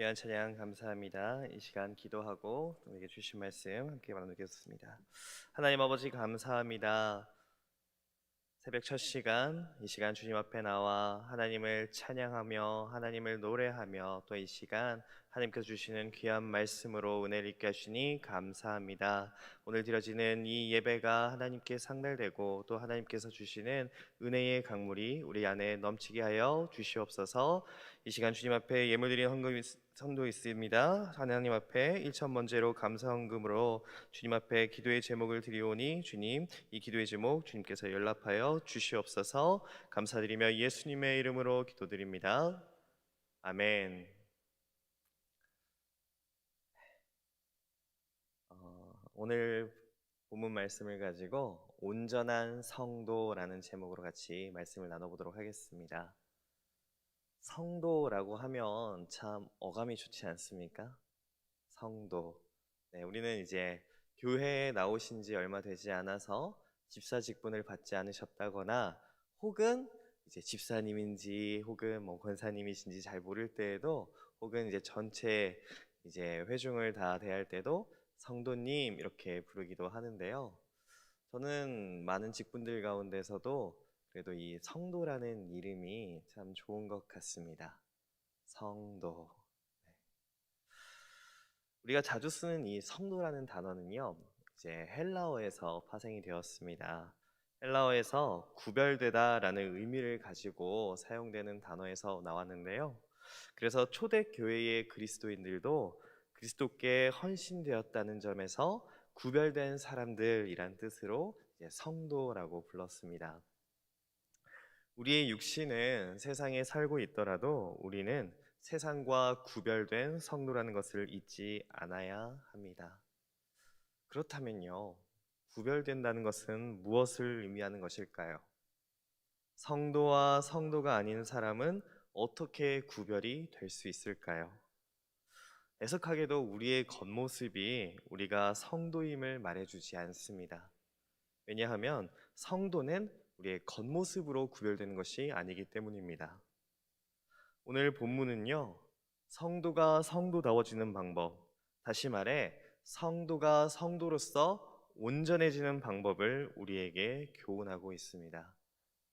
귀한 찬양 감사합니다. 이 시간 기도하고 우리에게 주신 말씀 함께 나누겠습니다. 하나님 아버지 감사합니다. 새벽 첫 시간 이 시간 주님 앞에 나와 하나님을 찬양하며 하나님을 노래하며 또 이 시간 하나님께서 주시는 귀한 말씀으로 은혜를 있게 하시니 감사합니다. 오늘 드려지는 이 예배가 하나님께 상달되고 또 하나님께서 주시는 은혜의 강물이 우리 안에 넘치게 하여 주시옵소서. 이 시간 주님 앞에 예물 드리는 헌금 있- 성도 있습니다. 하나님 앞에 일천 번째로 감사 헌금으로 주님 앞에 기도의 제목을 드리오니 주님 이 기도의 제목 주님께서 연락하여 주시옵소서. 감사드리며 예수님의 이름으로 기도드립니다. 아멘. 오늘 본문 말씀을 가지고 온전한 성도라는 제목으로 같이 말씀을 나눠보도록 하겠습니다. 성도라고 하면 참 어감이 좋지 않습니까? 성도. 네, 우리는 이제 교회에 나오신 지 얼마 되지 않아서 집사 직분을 받지 않으셨다거나 혹은 이제 집사님인지 혹은 뭐 권사님이신지 잘 모를 때에도 혹은 이제 전체 이제 회중을 다 대할 때도 성도님 이렇게 부르기도 하는데요. 저는 많은 직분들 가운데서도 그래도 이 성도라는 이름이 참 좋은 것 같습니다. 성도. 네. 우리가 자주 쓰는 이 성도라는 단어는요, 이제 헬라어에서 파생이 되었습니다. 헬라어에서 구별되다라는 의미를 가지고 사용되는 단어에서 나왔는데요. 그래서 초대 교회의 그리스도인들도 그리스도께 헌신되었다는 점에서 구별된 사람들이란 뜻으로 성도라고 불렀습니다. 우리의 육신은 세상에 살고 있더라도 우리는 세상과 구별된 성도라는 것을 잊지 않아야 합니다. 그렇다면요, 구별된다는 것은 무엇을 의미하는 것일까요? 성도와 성도가 아닌 사람은 어떻게 구별이 될 수 있을까요? 애석하게도 우리의 겉모습이 우리가 성도임을 말해주지 않습니다. 왜냐하면 성도는 우리의 겉모습으로 구별되는 것이 아니기 때문입니다. 오늘 본문은요, 성도가 성도다워지는 방법, 다시 말해, 성도가 성도로서 온전해지는 방법을 우리에게 교훈하고 있습니다.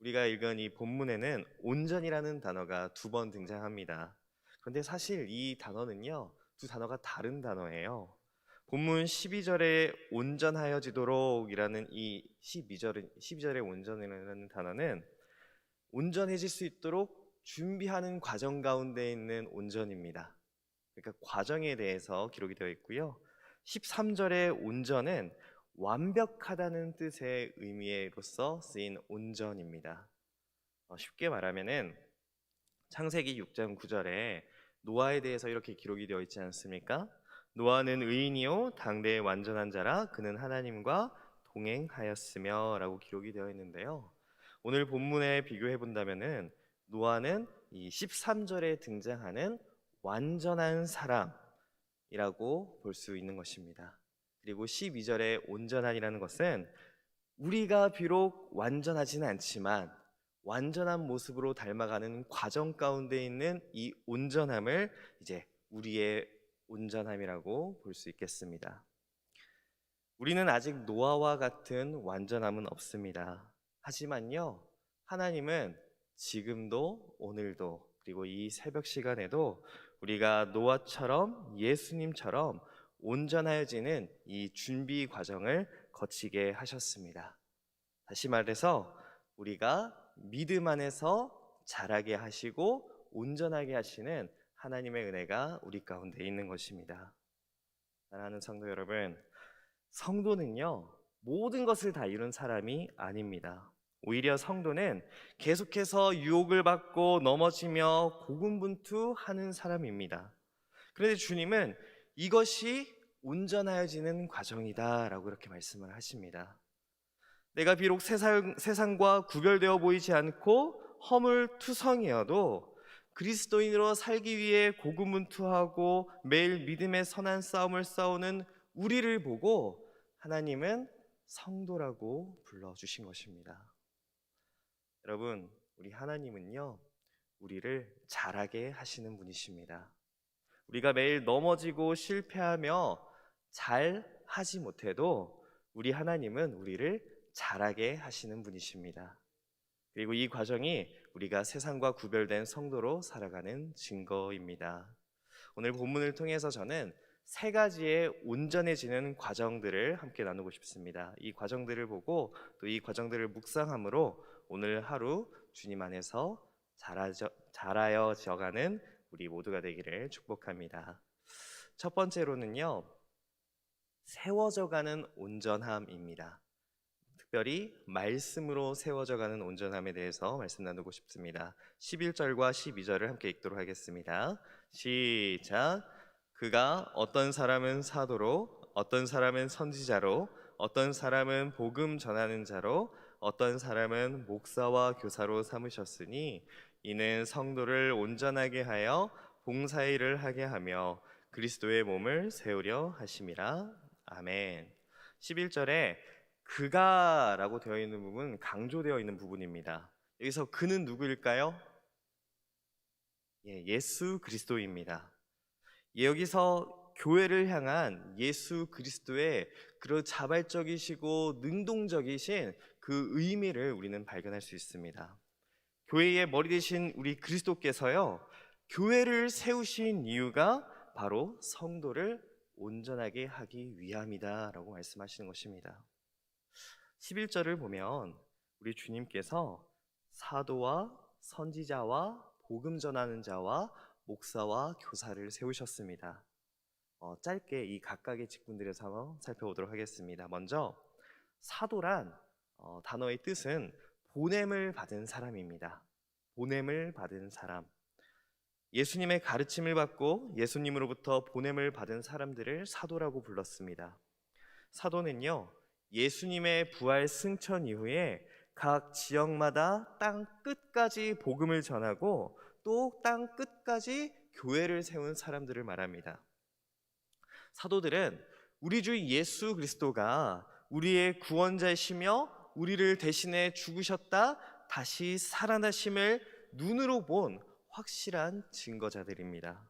우리가 읽은 이 본문에는 온전이라는 단어가 두 번 등장합니다. 그런데 사실 이 단어는요, 두 단어가 다른 단어예요. 본문 12절에 온전하여지도록이라는 이 12절은 12절의 온전이라는 단어는 온전해질 수 있도록 준비하는 과정 가운데 있는 온전입니다. 그러니까 과정에 대해서 기록이 되어 있고요. 13절의 온전은 완벽하다는 뜻의 의미로서 쓰인 온전입니다. 어, 쉽게 말하면은 창세기 6장 9절에 노아에 대해서 이렇게 기록이 되어 있지 않습니까? 노아는 의인이요 당대의 완전한 자라 그는 하나님과 동행하였으며라고 기록이 되어 있는데요. 오늘 본문에 비교해 본다면은 노아는 이 13절에 등장하는 완전한 사람이라고 볼 수 있는 것입니다. 그리고 12절에 온전한이라는 것은 우리가 비록 완전하지는 않지만 완전한 모습으로 닮아가는 과정 가운데 있는 이 온전함을 이제 우리의 온전함이라고 볼 수 있겠습니다. 우리는 아직 노아와 같은 완전함은 없습니다. 하지만요, 하나님은 지금도 오늘도 그리고 이 새벽 시간에도 우리가 노아처럼 예수님처럼 온전하여지는 이 준비 과정을 거치게 하셨습니다. 다시 말해서 우리가 믿음 안에서 자라게 하시고 온전하게 하시는 하나님의 은혜가 우리 가운데 있는 것입니다. 사랑하는 성도 여러분, 성도는요, 모든 것을 다 이룬 사람이 아닙니다. 오히려 성도는 계속해서 유혹을 받고 넘어지며 고군분투하는 사람입니다. 그런데 주님은 이것이 온전하여지는 과정이다라고 이렇게 말씀을 하십니다. 내가 비록 세상, 세상과 구별되어 보이지 않고 허물투성이어도 그리스도인으로 살기 위해 고군분투하고 매일 믿음의 선한 싸움을 싸우는 우리를 보고 하나님은 성도라고 불러주신 것입니다. 여러분, 우리 하나님은요, 우리를 잘하게 하시는 분이십니다. 우리가 매일 넘어지고 실패하며 잘 하지 못해도 우리 하나님은 우리를 잘하게 하시는 분이십니다. 그리고 이 과정이 우리가 세상과 구별된 성도로 살아가는 증거입니다. 오늘 본문을 통해서 저는 세 가지의 온전해지는 과정들을 함께 나누고 싶습니다. 이 과정들을 보고 또 이 과정들을 묵상함으로 오늘 하루 주님 안에서 자라져, 자라여져가는 우리 모두가 되기를 축복합니다. 첫 번째로는요, 세워져가는 온전함입니다. 특별히 말씀으로 세워져 가는 온전함에 대해서 말씀 나누고 싶습니다. 11절과 12절을 함께 읽도록 하겠습니다. 시작. 그가 어떤 사람은 사도로, 어떤 사람은 선지자로, 어떤 사람은 복음 전하는 자로, 어떤 사람은 목사와 교사로 삼으셨으니 이는 성도를 온전하게 하여 봉사일을 하게 하며 그리스도의 몸을 세우려 하심이라. 아멘. 11절에 그가라고 되어 있는 부분 강조되어 있는 부분입니다. 여기서 그는 누구일까요? 예, 예수 그리스도입니다. 예, 여기서 교회를 향한 예수 그리스도의 그런 자발적이시고 능동적이신 그 의미를 우리는 발견할 수 있습니다. 교회의 머리 되신 우리 그리스도께서요, 교회를 세우신 이유가 바로 성도를 온전하게 하기 위함이다라고 말씀하시는 것입니다. 11절을 보면 우리 주님께서 사도와 선지자와 복음 전하는 자와 목사와 교사를 세우셨습니다. 어, 짧게 이 각각의 직분들에서 한번 살펴보도록 하겠습니다. 먼저 사도란 어, 단어의 뜻은 보냄을 받은 사람입니다. 보냄을 받은 사람. 예수님의 가르침을 받고 예수님으로부터 보냄을 받은 사람들을 사도라고 불렀습니다. 사도는요, 예수님의 부활 승천 이후에 각 지역마다 땅 끝까지 복음을 전하고 또 땅 끝까지 교회를 세운 사람들을 말합니다. 사도들은 우리 주 예수 그리스도가 우리의 구원자이시며 우리를 대신해 죽으셨다 다시 살아나심을 눈으로 본 확실한 증거자들입니다.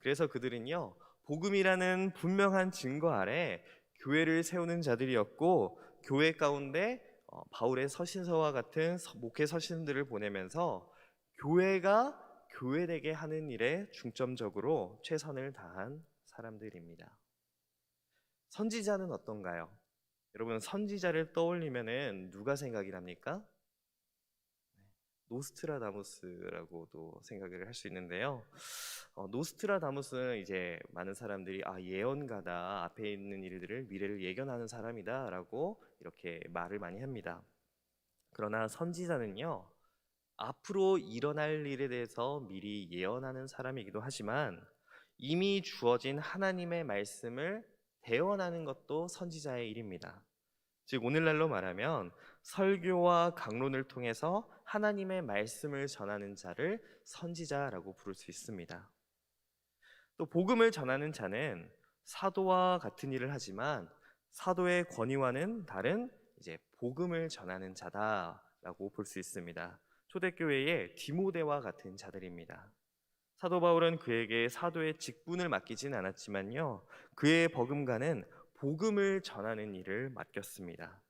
그래서 그들은요, 복음이라는 분명한 증거 아래 교회를 세우는 자들이었고, 교회 가운데 어, 바울의 서신서와 같은 서- 목회 서신들을 보내면서 교회가 교회되게 하는 일에 중점적으로 최선을 다한 사람들입니다. 선지자는 어떤가요? 여러분 선지자를 떠올리면은 누가 생각이 납니까? 노스트라다무스라고도 생각을 할 수 있는데요. 어, 노스트라다무스는 이제 많은 사람들이 아 예언가다 앞에 있는 일들을 미래를 예견하는 사람이다라고 이렇게 말을 많이 합니다. 그러나 선지자는요 앞으로 일어날 일에 대해서 미리 예언하는 사람이기도 하지만 이미 주어진 하나님의 말씀을 대언하는 것도 선지자의 일입니다. 즉 오늘날로 말하면 설교와 강론을 통해서 하나님의 말씀을 전하는 자를 선지자라고 부를 수 있습니다. 또 복음을 전하는 자는 사도와 같은 일을 하지만 사도의 권위와는 다른 이제 복음을 전하는 자다라고 볼 수 있습니다. 초대교회의 디모데와 같은 자들입니다. 사도 바울은 그에게 사도의 직분을 맡기진 않았지만요. 그의 버금가는 복음을 전하는 일을 맡겼습니다.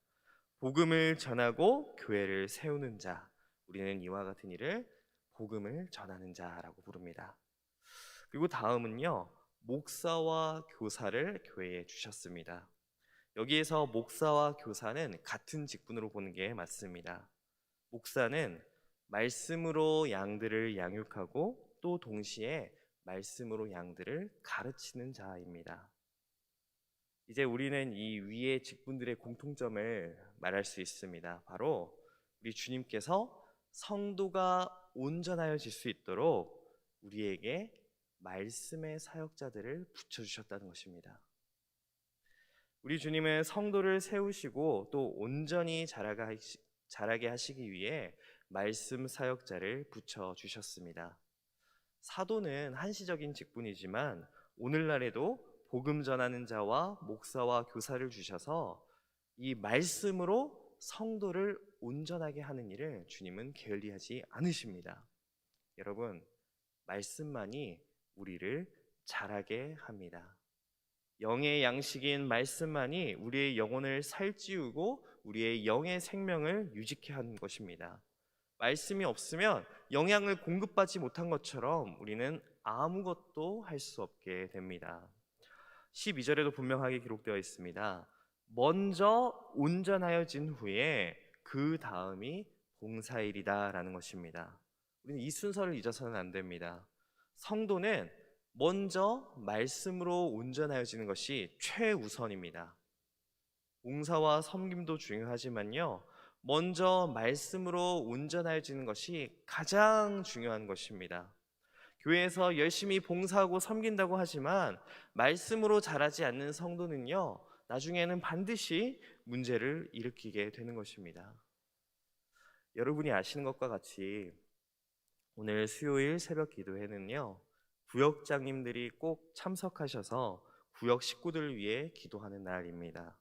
복음을 전하고 교회를 세우는 자, 우리는 이와 같은 일을 복음을 전하는 자라고 부릅니다. 그리고 다음은요, 목사와 교사를 교회에 주셨습니다. 여기에서 목사와 교사는 같은 직분으로 보는 게 맞습니다. 목사는 말씀으로 양들을 양육하고 또 동시에 말씀으로 양들을 가르치는 자입니다. 이제 우리는 이 위의 직분들의 공통점을 말할 수 있습니다. 바로 우리 주님께서 성도가 온전하여질 수 있도록 우리에게 말씀의 사역자들을 붙여주셨다는 것입니다. 우리 주님은 성도를 세우시고 또 온전히 자라게 하시기 위해 말씀 사역자를 붙여주셨습니다. 사도는 한시적인 직분이지만 오늘날에도 복음 전하는 자와 목사와 교사를 주셔서 이 말씀으로 성도를 온전하게 하는 일을 주님은 게을리하지 않으십니다. 여러분, 말씀만이 우리를 자라게 합니다. 영의 양식인 말씀만이 우리의 영혼을 살찌우고 우리의 영의 생명을 유지케 하는 것입니다. 말씀이 없으면 영양을 공급받지 못한 것처럼 우리는 아무것도 할 수 없게 됩니다. 12절에도 분명하게 기록되어 있습니다. 먼저 온전하여진 후에 그 다음이 봉사일이다라는 것입니다. 우리는 이 순서를 잊어서는 안 됩니다. 성도는 먼저 말씀으로 온전하여지는 것이 최우선입니다. 봉사와 섬김도 중요하지만요. 먼저 말씀으로 온전하여지는 것이 가장 중요한 것입니다. 교회에서 열심히 봉사하고 섬긴다고 하지만 말씀으로 자라지 않는 성도는요. 나중에는 반드시 문제를 일으키게 되는 것입니다. 여러분이 아시는 것과 같이 오늘 수요일 새벽 기도회는요. 구역장님들이 꼭 참석하셔서 구역 식구들을 위해 기도하는 날입니다.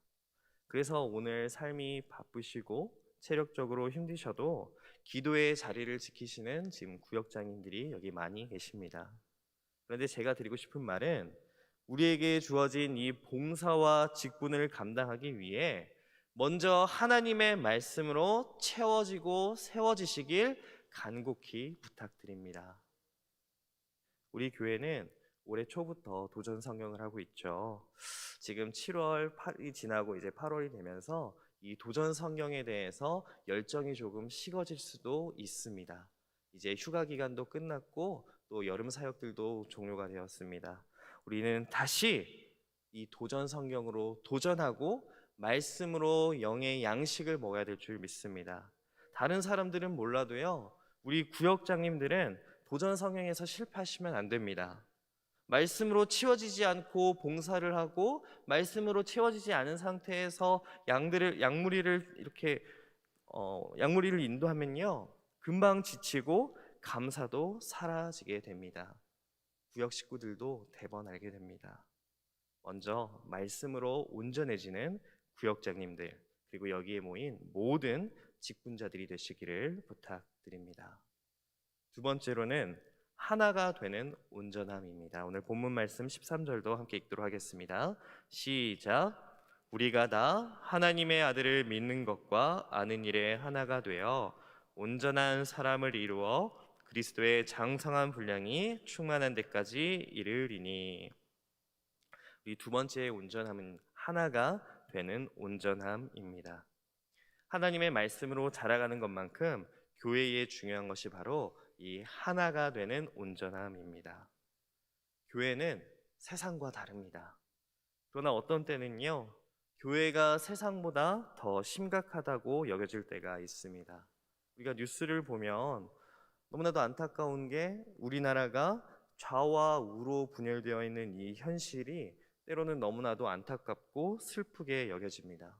그래서 오늘 삶이 바쁘시고 체력적으로 힘드셔도 기도의 자리를 지키시는 지금 구역장님들이 여기 많이 계십니다. 그런데 제가 드리고 싶은 말은 우리에게 주어진 이 봉사와 직분을 감당하기 위해 먼저 하나님의 말씀으로 채워지고 세워지시길 간곡히 부탁드립니다. 우리 교회는 올해 초부터 도전 성경을 하고 있죠. 지금 7월 8이 지나고 이제 8월이 되면서 이 도전 성경에 대해서 열정이 조금 식어질 수도 있습니다. 이제 휴가 기간도 끝났고 또 여름 사역들도 종료가 되었습니다. 우리는 다시 이 도전 성경으로 도전하고 말씀으로 영의 양식을 먹어야 될 줄 믿습니다. 다른 사람들은 몰라도요. 우리 구역장님들은 도전 성경에서 실패하시면 안 됩니다. 말씀으로 치워지지 않고 봉사를 하고 말씀으로 채워지지 않은 상태에서 양들을 양무리를 이렇게 어, 양무리를 인도하면요 금방 지치고 감사도 사라지게 됩니다. 구역 식구들도 대번 알게 됩니다. 먼저 말씀으로 온전해지는 구역장님들 그리고 여기에 모인 모든 직분자들이 되시기를 부탁드립니다. 두 번째로는 하나가 되는 온전함입니다. 오늘 본문 말씀 13절도 함께 읽도록 하겠습니다. 시작. 우리가 다 하나님의 아들을 믿는 것과 아는 일에 하나가 되어 온전한 사람을 이루어 그리스도의 장성한 분량이 충만한 데까지 이르리니. 이두 번째의 온전함은 하나가 되는 온전함입니다. 하나님의 말씀으로 자라가는 것만큼 교회에 중요한 것이 바로 이 하나가 되는 온전함입니다. 교회는 세상과 다릅니다. 그러나 어떤 때는요, 교회가 세상보다 더 심각하다고 여겨질 때가 있습니다. 우리가 뉴스를 보면 너무나도 안타까운 게 우리나라가 좌와 우로 분열되어 있는 이 현실이 때로는 너무나도 안타깝고 슬프게 여겨집니다.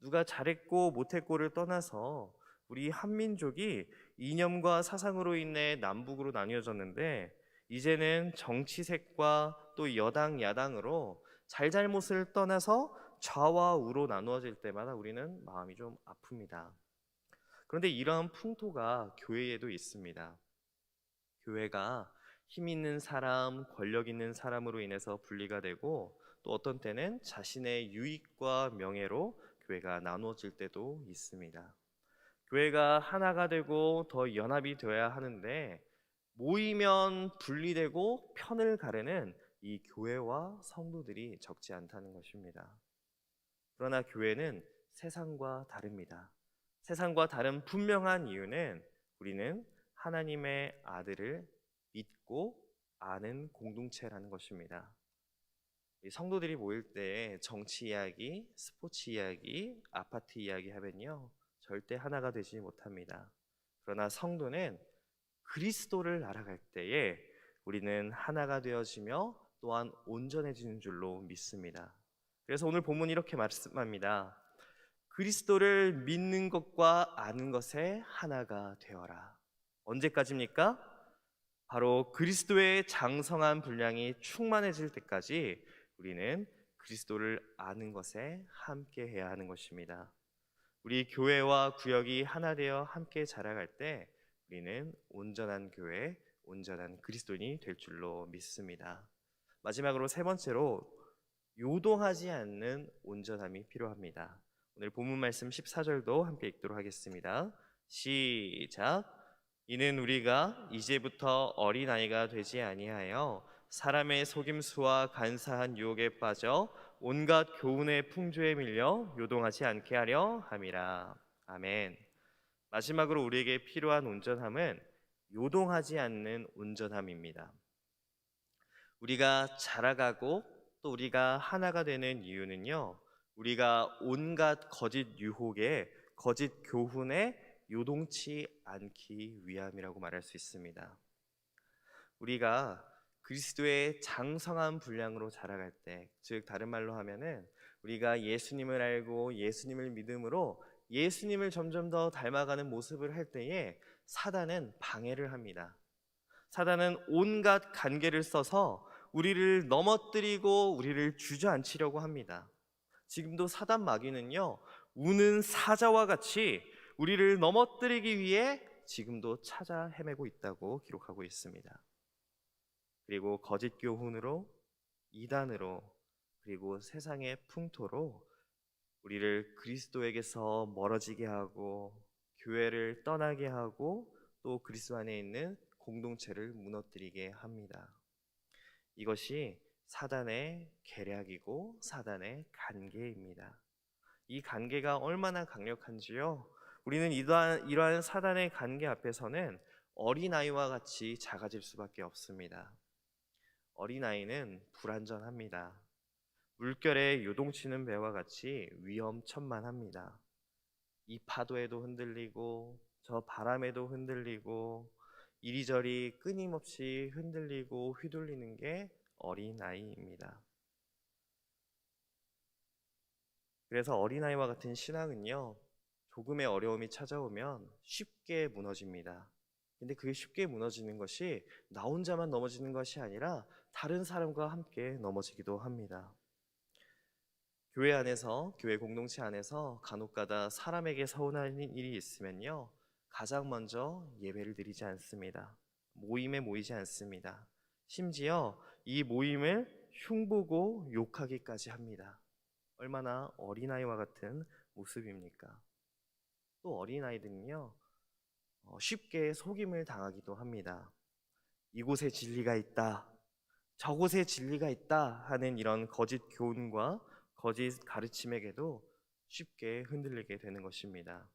누가 잘했고 못했고를 떠나서 우리 한민족이 이념과 사상으로 인해 남북으로 나뉘어졌는데 이제는 정치색과 또 여당 야당으로 잘잘못을 떠나서 좌와 우로 나누어질 때마다 우리는 마음이 좀 아픕니다. 그런데 이러한 풍토가 교회에도 있습니다. 교회가 힘 있는 사람, 권력 있는 사람으로 인해서 분리가 되고 또 어떤 때는 자신의 유익과 명예로 교회가 나누어질 때도 있습니다. 교회가 하나가 되고 더 연합이 되어야 하는데 모이면 분리되고 편을 가르는 이 교회와 성도들이 적지 않다는 것입니다. 그러나 교회는 세상과 다릅니다. 세상과 다른 분명한 이유는 우리는 하나님의 아들을 믿고 아는 공동체라는 것입니다. 성도들이 모일 때 정치 이야기, 스포츠 이야기, 아파트 이야기 하면요. 절대 하나가 되지 못합니다. 그러나 성도는 그리스도를 알아갈 때에 우리는 하나가 되어지며 또한 온전해지는 줄로 믿습니다. 그래서 오늘 본문 이렇게 말씀합니다. 그리스도를 믿는 것과 아는 것에 하나가 되어라. 언제까지입니까? 바로 그리스도의 장성한 분량이 충만해질 때까지 우리는 그리스도를 아는 것에 함께 해야 하는 것입니다. 우리 교회와 구역이 하나 되어 함께 자라갈 때 우리는 온전한 교회, 온전한 그리스도인이 될 줄로 믿습니다. 마지막으로 세 번째로 요동하지 않는 온전함이 필요합니다. 오늘 본문 말씀 14절도 함께 읽도록 하겠습니다. 시작. 이는 우리가 이제부터 어린 아이가 되지 아니하여 사람의 속임수와 간사한 유혹에 빠져 온갖 교훈의 풍조에 밀려 요동하지 않게 하려 함이라. 아멘. 마지막으로 우리에게 필요한 온전함은 요동하지 않는 온전함입니다. 우리가 자라가고 또 우리가 하나가 되는 이유는요. 우리가 온갖 거짓 유혹에 거짓 교훈에 요동치 않기 위함이라고 말할 수 있습니다. 우리가 그리스도의 장성한 분량으로 자라갈 때, 즉 다른 말로 하면은 우리가 예수님을 알고 예수님을 믿음으로 예수님을 점점 더 닮아가는 모습을 할 때에 사단은 방해를 합니다. 사단은 온갖 관계를 써서 우리를 넘어뜨리고 우리를 주저앉히려고 합니다. 지금도 사단 마귀는요, 우는 사자와 같이 우리를 넘어뜨리기 위해 지금도 찾아 헤매고 있다고 기록하고 있습니다. 그리고 거짓 교훈으로, 이단으로, 그리고 세상의 풍토로 우리를 그리스도에게서 멀어지게 하고 교회를 떠나게 하고 또 그리스도 안에 있는 공동체를 무너뜨리게 합니다. 이것이 사단의 계략이고 사단의 관계입니다. 이 관계가 얼마나 강력한지요? 우리는 이러한, 이러한 사단의 관계 앞에서는 어린아이와 같이 작아질 수밖에 없습니다. 어린아이는 불안전합니다. 물결에 요동치는 배와 같이 위험천만합니다. 이 파도에도 흔들리고 저 바람에도 흔들리고 이리저리 끊임없이 흔들리고 휘둘리는 게 어린아이입니다. 그래서 어린아이와 같은 신앙은요, 조금의 어려움이 찾아오면 쉽게 무너집니다. 근데 그게 쉽게 무너지는 것이 나 혼자만 넘어지는 것이 아니라 다른 사람과 함께 넘어지기도 합니다. 교회 안에서, 교회 공동체 안에서 간혹 가다 사람에게 서운한 일이 있으면요, 가장 먼저 예배를 드리지 않습니다. 모임에 모이지 않습니다. 심지어 이 모임을 흉보고 욕하기까지 합니다. 얼마나 어린아이와 같은 모습입니까? 또 어린아이들은요, 어, 쉽게 속임을 당하기도 합니다. 이곳에 진리가 있다, 저곳에 진리가 있다 하는 이런 거짓 교훈과 거짓 가르침에게도 쉽게 흔들리게 되는 것입니다.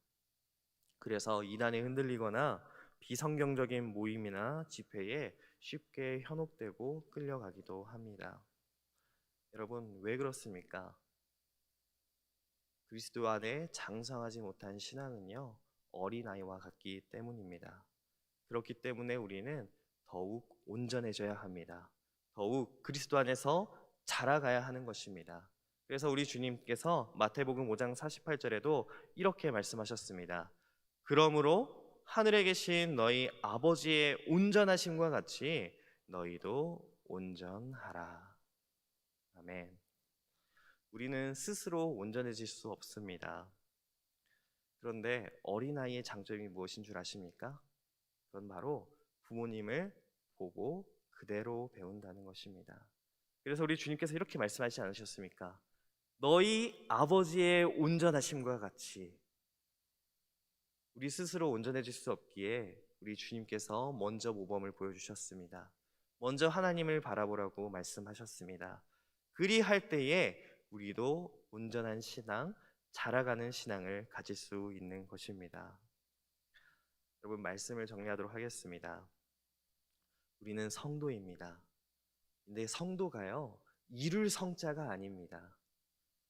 그래서 이단에 흔들리거나 비성경적인 모임이나 집회에 쉽게 현혹되고 끌려가기도 합니다. 여러분, 왜 그렇습니까? 그리스도 안에 장성하지 못한 신앙은요, 어린아이와 같기 때문입니다. 그렇기 때문에 우리는 더욱 온전해져야 합니다. 더욱 그리스도 안에서 자라가야 하는 것입니다. 그래서 우리 주님께서 마태복음 5장 48절에도 이렇게 말씀하셨습니다. 그러므로 하늘에 계신 너희 아버지의 온전하심과 같이 너희도 온전하라. 아멘. 우리는 스스로 온전해질 수 없습니다. 그런데 어린아이의 장점이 무엇인 줄 아십니까? 그건 바로 부모님을 보고 그대로 배운다는 것입니다. 그래서 우리 주님께서 이렇게 말씀하시지 않으셨습니까? 너희 아버지의 온전하심과 같이 우리 스스로 온전해질 수 없기에 우리 주님께서 먼저 모범을 보여주셨습니다. 먼저 하나님을 바라보라고 말씀하셨습니다. 그리할 때에 우리도 온전한 신앙, 자라가는 신앙을 가질 수 있는 것입니다. 여러분 말씀을 정리하도록 하겠습니다. 우리는 성도입니다. 근데 성도가요, 이룰 성자가 아닙니다.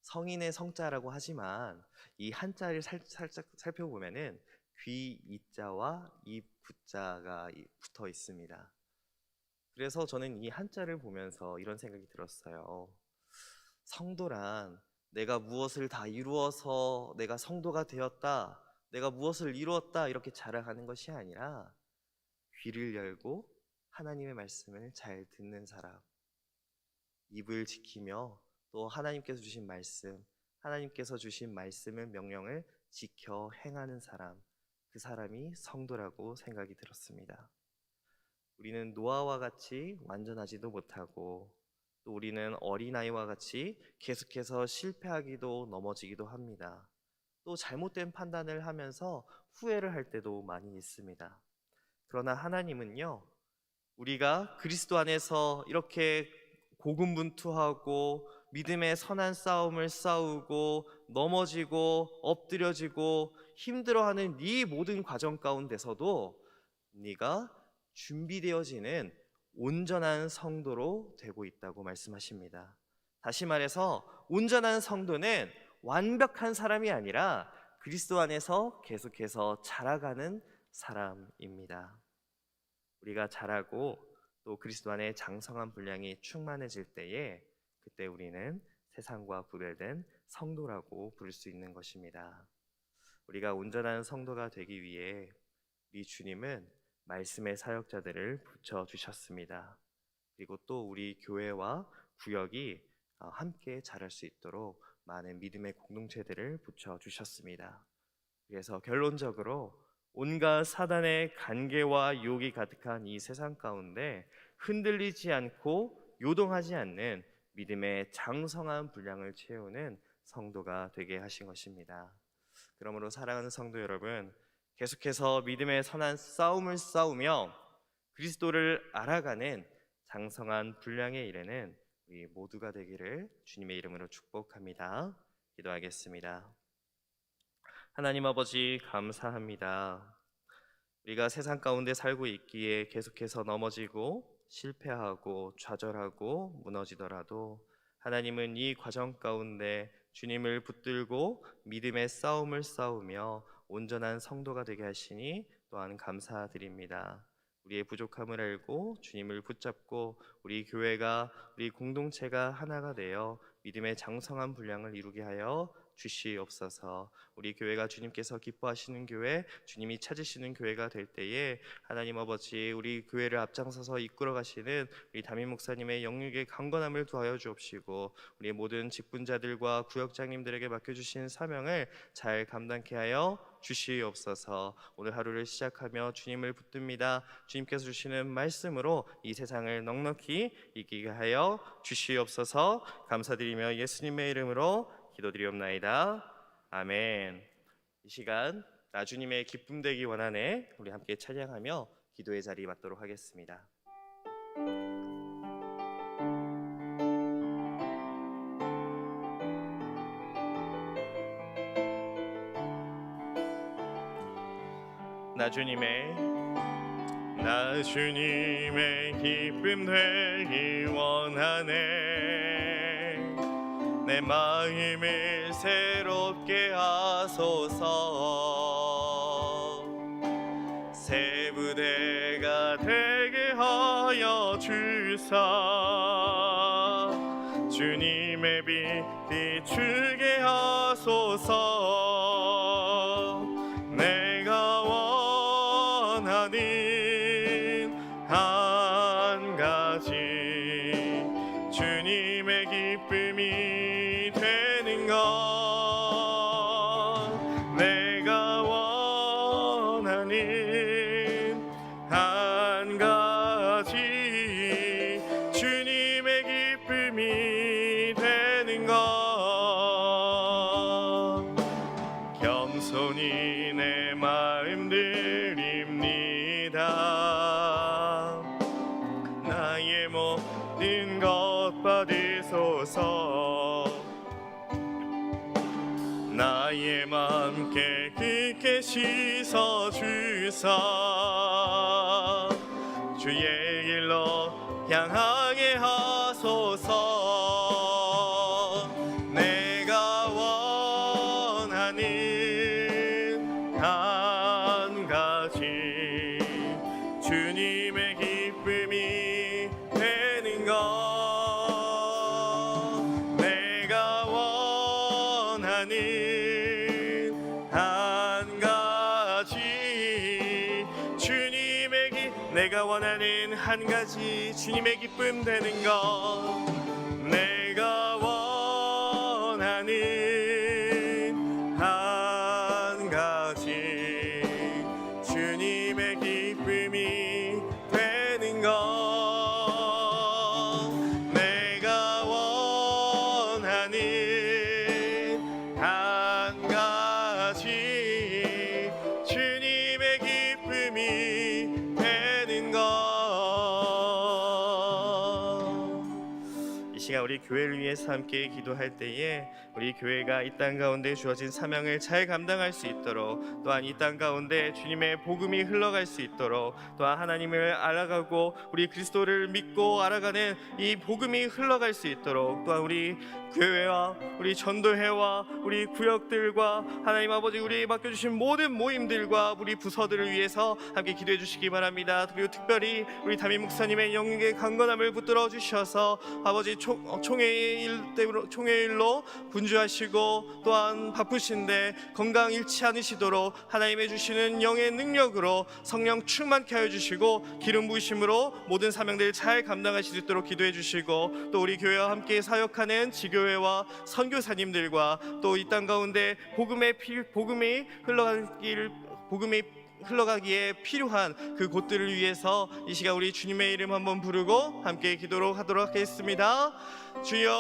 성인의 성자라고 하지만 이 한자를 살, 살짝 살펴보면은 귀 이자와 입 구자가 붙어 있습니다. 그래서 저는 이 한자를 보면서 이런 생각이 들었어요. 성도란 내가 무엇을 다 이루어서 내가 성도가 되었다, 내가 무엇을 이루었다 이렇게 자랑하는 것이 아니라 귀를 열고 하나님의 말씀을 잘 듣는 사람, 입을 지키며 또 하나님께서 주신 말씀, 하나님께서 주신 말씀을 명령을 지켜 행하는 사람, 그 사람이 성도라고 생각이 들었습니다. 우리는 노아와 같이 완전하지도 못하고 또 우리는 어린아이와 같이 계속해서 실패하기도 넘어지기도 합니다. 또 잘못된 판단을 하면서 후회를 할 때도 많이 있습니다. 그러나 하나님은요, 우리가 그리스도 안에서 이렇게 고군분투하고 믿음의 선한 싸움을 싸우고 넘어지고 엎드려지고 힘들어하는 네 모든 과정 가운데서도 네가 준비되어지는 온전한 성도로 되고 있다고 말씀하십니다. 다시 말해서 온전한 성도는 완벽한 사람이 아니라 그리스도 안에서 계속해서 자라가는 사람입니다. 우리가 자라고 또 그리스도 안에 장성한 분량이 충만해질 때에 그때 우리는 세상과 구별된 성도라고 부를 수 있는 것입니다. 우리가 온전한 성도가 되기 위해 우리 주님은 말씀의 사역자들을 붙여 주셨습니다. 그리고 또 우리 교회와 구역이 어, 함께 자랄 수 있도록 많은 믿음의 공동체들을 붙여 주셨습니다. 그래서 결론적으로 온갖 사단의 간계와 유혹이 가득한 이 세상 가운데 흔들리지 않고 요동하지 않는 믿음의 장성한 분량을 채우는 성도가 되게 하신 것입니다. 그러므로 사랑하는 성도 여러분, 계속해서 믿음의 선한 싸움을 싸우며 그리스도를 알아가는 장성한 분량에 이르는 우리 모두가 되기를 주님의 이름으로 축복합니다. 기도하겠습니다. 하나님 아버지 감사합니다. 우리가 세상 가운데 살고 있기에 계속해서 넘어지고 실패하고 좌절하고 무너지더라도 하나님은 이 과정 가운데 주님을 붙들고 믿음의 싸움을 싸우며 온전한 성도가 되게 하시니 또한 감사드립니다. 우리의 부족함을 알고 주님을 붙잡고 우리 교회가 우리 공동체가 하나가 되어 믿음의 장성한 분량을 이루게 하여 주시옵소서. 우리 교회가 주님께서 기뻐하시는 교회, 주님이 찾으시는 교회가 될 때에 하나님 아버지 우리 교회를 앞장서서 이끌어 가시는 우리 담임 목사님의 영육의 강건함을 두하여 주옵시고 우리 모든 직분자들과 구역장님들에게 맡겨 주신 사명을 잘 감당케 하여 주시옵소서. 오늘 하루를 시작하며 주님을 붙듭니다. 주님께서 주시는 말씀으로 이 세상을 넉넉히 이기게 하여 주시옵소서. 감사드리며 예수님의 이름으로 기도드리옵나이다. 아멘. 이 시간 나주님의 기쁨 되기 원하네 우리 함께 찬양하며 기도의 자리 맞도록 하겠습니다. 나주님의 나주님의 기쁨 되기 원하네 내 마음을 새롭게 하소서. 새 부대가 되게 하여 주사. 주님의 빛 비추게 하소서 마음 드립니다. 나의 모든 것 받으소서. 나의 맘 깨끗게 씻어 주사 한 가지 주님의 기쁨 되는 것. 내가 위해서 함께 기도할 때에 우리 교회가 이 땅 가운데 주어진 사명을 잘 감당할 수 있도록 또한 이 땅 가운데 주님의 복음이 흘러갈 수 있도록 또한 하나님을 알아가고 우리 그리스도를 믿고 알아가는 이 복음이 흘러갈 수 있도록 또한 우리 교회와 우리 전도회와 우리 구역들과 하나님 아버지 우리 맡겨 주신 모든 모임들과 우리 부서들을 위해서 함께 기도해 주시기 바랍니다. 그리고 특별히 우리 담임 목사님의 영역의 강건함을 붙들어 주셔서 아버지 총, 어, 총회의 일 때문에 총회의 일로 분 주하시고 또한 바쁘신데 건강 잃지 않으시도록 하나님의 주시는 영의 능력으로 성령 충만케 하여 주시고 기름 부으심으로 모든 사명들 잘 감당하실 수 있도록 기도해 주시고 또 우리 교회와 함께 사역하는 지교회와 선교사님들과 또 이 땅 가운데 복음의 피, 복음이 흘러가길 복음이 흘러가기에 필요한 그 곳들을 위해서 이 시간 우리 주님의 이름 한번 부르고 함께 기도로 하도록 하겠습니다. 주여